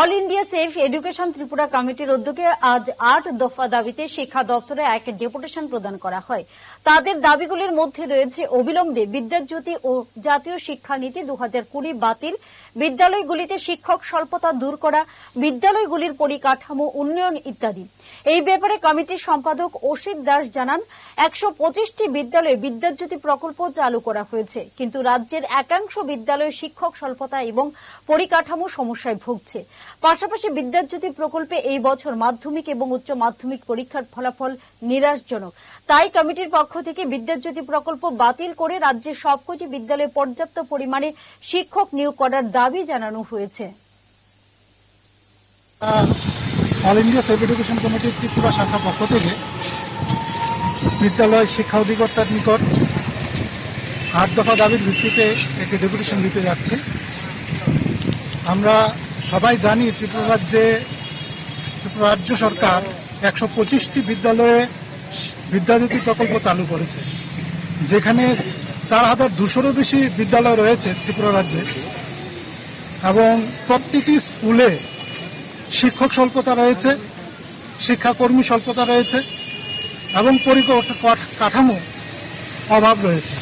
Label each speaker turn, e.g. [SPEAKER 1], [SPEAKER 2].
[SPEAKER 1] All India safe education Tripura কমিটির উদ্যোগে আজ আট দফা দাবিতে শিক্ষা দপ্তরে এক ডেপুটেশন প্রদান করা হয়। তাদের দাবিগুলির মধ্যে রয়েছে অবিলম্বে বিদ্যাজ্যোতি ও জাতীয় শিক্ষানীতি দু বাতিল, বিদ্যালয়গুলিতে শিক্ষক স্বল্পতা দূর করা, বিদ্যালয়গুলির পরিকাঠামো উন্নয়ন ইত্যাদি। এই ব্যাপারে কমিটির সম্পাদক অসিত দাস জানান, একশো পঁচিশটি বিদ্যালয়ে বিদ্যাজ্যোতি প্রকল্প চালু করা হয়েছে, কিন্তু রাজ্যের একাংশ বিদ্যালয়ে শিক্ষক স্বল্পতা এবং পরিকাঠামো সমস্যায় ভুগছে। পাশাপাশি বিদ্যাজ্যোতি প্রকল্পে এই বছর মাধ্যমিক এবং উচ্চ মাধ্যমিক পরীক্ষার ফলাফল নিরাশজনক। তাই কমিটির পক্ষ থেকে বিদ্যাজ্যোতি প্রকল্প বাতিল করে রাজ্যের সবকটি বিদ্যালয়ে পর্যাপ্ত পরিমাণে শিক্ষক নিয়োগ করার দাবি জানানো হয়েছে।
[SPEAKER 2] অল ইন্ডিয়া সেফ এডুকেশন কমিটির ত্রিপুরা শাখার পক্ষ থেকে বিদ্যালয় শিক্ষা অধিকর্তার নিকট আট দফা দাবির ভিত্তিতে একটি ডেপুটেশন দিতে যাচ্ছি। আমরা সবাই জানি ত্রিপুরা রাজ্যে, ত্রিপুরা রাজ্য সরকার একশো পঁচিশটি বিদ্যালয়ে বিদ্যাজ্যোতি প্রকল্প চালু করেছে। যেখানে চার হাজার দুশোরও বেশি বিদ্যালয় রয়েছে ত্রিপুরা রাজ্যে এবং প্রত্যেকটি স্কুলে শিক্ষক স্বল্পতা রয়েছে শিক্ষাকর্মী স্বল্পতা রয়েছে এবং পরিকাঠামো অভাব রয়েছে।